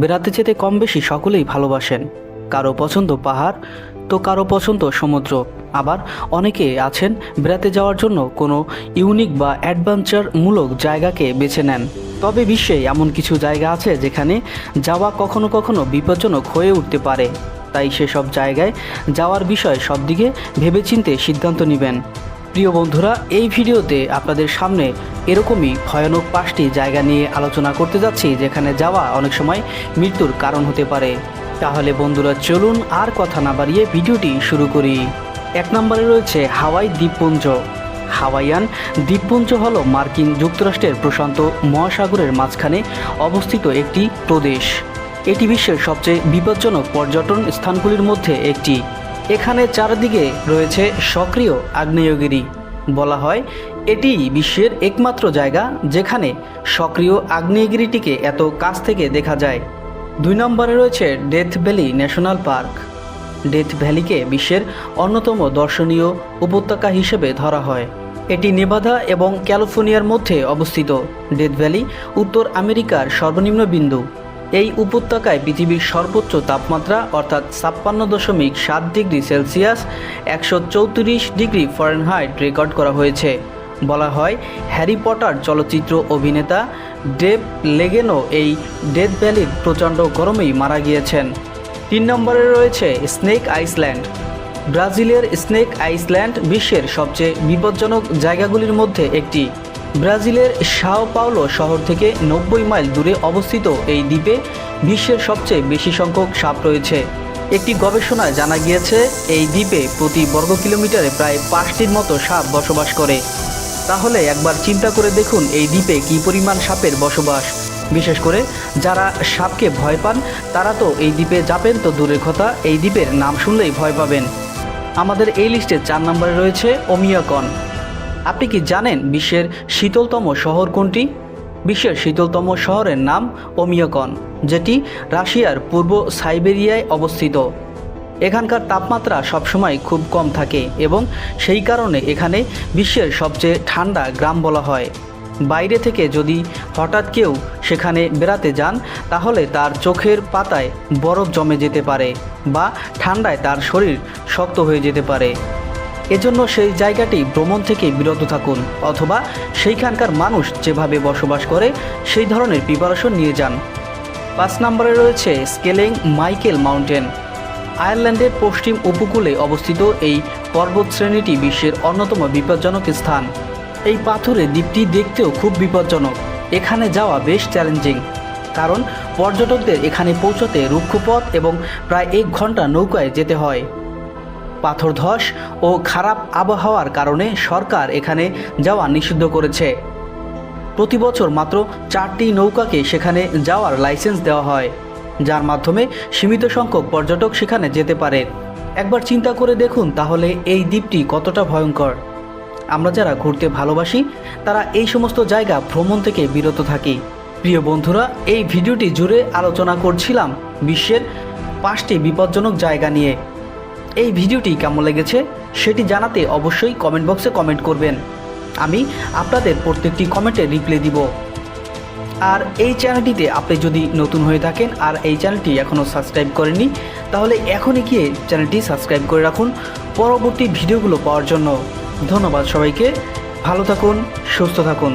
বেড়াতে যেতে কম বেশি সকলেই ভালোবাসেন। কারও পছন্দ পাহাড়, তো কারও পছন্দ সমুদ্র। আবার অনেকে আছেন বেড়াতে যাওয়ার জন্য কোনো ইউনিক বা অ্যাডভেঞ্চারমূলক জায়গাকে বেছে নেন। তবে বিশ্বে এমন কিছু জায়গা আছে যেখানে যাওয়া কখনো কখনো বিপজ্জনক হয়ে উঠতে পারে। তাই সেসব জায়গায় যাওয়ার বিষয়ে সব দিকে ভেবেচিন্তে সিদ্ধান্ত নেবেন। প্রিয় বন্ধুরা, এই ভিডিওতে আপনাদের সামনে এরকমই ভয়ানক পাঁচটি জায়গা নিয়ে আলোচনা করতে যাচ্ছি, যেখানে যাওয়া অনেক সময় মৃত্যুর কারণ হতে পারে। তাহলে বন্ধুরা, চলুন আর কথা না বাড়িয়ে ভিডিওটি শুরু করি। এক নম্বরে রয়েছে হাওয়াই দ্বীপপুঞ্জ। হাওয়াইয়ান দ্বীপপুঞ্জ হল মার্কিন যুক্তরাষ্ট্রের প্রশান্ত মহাসাগরের মাঝখানে অবস্থিত একটি প্রদেশ। এটি বিশ্বের সবচেয়ে বিপজ্জনক পর্যটন স্থানগুলির মধ্যে একটি। এখানে চারদিকে রয়েছে সক্রিয় আগ্নেয়গিরি। বলা হয়, এটি বিশ্বের একমাত্র জায়গা যেখানে সক্রিয় আগ্নেয়গিরিটিকে এত কাছ থেকে দেখা যায়। দুই নম্বরে রয়েছে Death Valley National Park. Death ভ্যালিকে বিশ্বের অন্যতম দর্শনীয় উপত্যকা হিসেবে ধরা হয়। এটি নেভাদা এবং ক্যালিফোর্নিয়ার মধ্যে অবস্থিত। ডেথ ভ্যালি উত্তর আমেরিকার সর্বনিম্ন বিন্দু। এই উপত্যকায় পৃথিবীর সর্বোচ্চ তাপমাত্রা অর্থাৎ ছাপ্পান্ন দশমিক সাত ডিগ্রি সেলসিয়াস, একশো চৌত্রিশ ডিগ্রি ফরেনহাইট রেকর্ড করা হয়েছে। বলা হয়, হ্যারি পটার চলচ্চিত্র অভিনেতা ডেভ লেগেনো এই ডেথ ভ্যালির প্রচণ্ড গরমেই মারা গিয়েছেন। তিন নম্বরে রয়েছে স্নেক আইসল্যান্ড। ব্রাজিলের স্নেক আইসল্যান্ড বিশ্বের সবচেয়ে বিপজ্জনক জায়গাগুলির মধ্যে একটি। ব্রাজিলের সাও পাওলো শহর থেকে নব্বই মাইল দূরে অবস্থিত এই দ্বীপে বিশ্বের সবচেয়ে বেশি সংখ্যক সাপ রয়েছে। একটি গবেষণায় জানা গিয়েছে, এই দ্বীপে প্রতি বর্গ কিলোমিটারে প্রায় পাঁচটির মতো সাপ বসবাস করে। তাহলে একবার চিন্তা করে দেখুন এই দ্বীপে কী পরিমাণ সাপের বসবাস। বিশেষ করে যারা সাপকে ভয় পান, তারা তো এই দ্বীপে যাবেন তো দূরের কথা, এই দ্বীপের নাম শুনলেই ভয় পাবেন। আমাদের এই লিস্টে চার নম্বরে রয়েছে ওমিয়াকন। আপনি কি জানেন বিশ্বের শীতলতম শহর কোনটি? বিশ্বের শীতলতম শহরের নাম ওমিয়কন যেটি রাশিয়ার পূর্ব সাইবেরিয়ায় অবস্থিত। এখানকার তাপমাত্রা সবসময় খুব কম থাকে এবং সেই কারণে এখানে বিশ্বের সবচেয়ে ঠান্ডা গ্রাম বলা হয়। বাইরে থেকে যদি হঠাৎ কেউ সেখানে বেড়াতে যান, তাহলে তার চোখের পাতায় বরফ জমে যেতে পারে বা ঠান্ডায় তার শরীর শক্ত হয়ে যেতে পারে। এজন্য সেই জায়গাটি ভ্রমণ থেকে বিরত থাকুন, অথবা সেইখানকার মানুষ যেভাবে বসবাস করে, সেই ধরনের প্রিপারেশন নিয়ে যান। পাঁচ নম্বরে রয়েছে স্কেলিং মাইকেল মাউন্টেন। আয়ারল্যান্ডের পশ্চিম উপকূলে অবস্থিত এই পর্বতশ্রেণীটি বিশ্বের অন্যতম বিপজ্জনক স্থান। এই পাথুরে দ্বীপটি দেখতেও খুব বিপজ্জনক। এখানে যাওয়া বেশ চ্যালেঞ্জিং কারণ পর্যটকদের এখানে পৌঁছতে রুক্ষপথ এবং প্রায় এক ঘণ্টা নৌকায় যেতে হয়। পাথর ধস ও খারাপ আবহাওয়ার কারণে সরকার এখানে যাওয়া নিষিদ্ধ করেছে। প্রতি বছর মাত্র চারটি নৌকাকে সেখানে যাওয়ার লাইসেন্স দেওয়া হয়, যার মাধ্যমে সীমিত সংখ্যক পর্যটক সেখানে যেতে পারে। একবার চিন্তা করে দেখুন তাহলে এই দ্বীপটি কতটা ভয়ঙ্কর। আমরা যারা ঘুরতে ভালোবাসি, তারা এই সমস্ত জায়গা ভ্রমণ থেকে বিরত থাকি। প্রিয় বন্ধুরা, এই ভিডিওটি জুড়ে আলোচনা করছিলাম বিশ্বের পাঁচটি বিপজ্জনক জায়গা নিয়ে। এই ভিডিওটি কেমন লেগেছে সেটি জানাতে অবশ্যই কমেন্ট বক্সে কমেন্ট করবেন। আমি আপনাদের প্রত্যেকটি কমেন্টে রিপ্লাই দিব। আর এই চ্যানেলটিতে আপনি যদি নতুন হয়ে থাকেন আর এই চ্যানেলটি এখনও সাবস্ক্রাইব করেননি, তাহলে এখনই গিয়ে চ্যানেলটি সাবস্ক্রাইব করে রাখুন পরবর্তী ভিডিওগুলো পাওয়ার জন্য। ধন্যবাদ সবাইকে। ভালো থাকুন, সুস্থ থাকুন।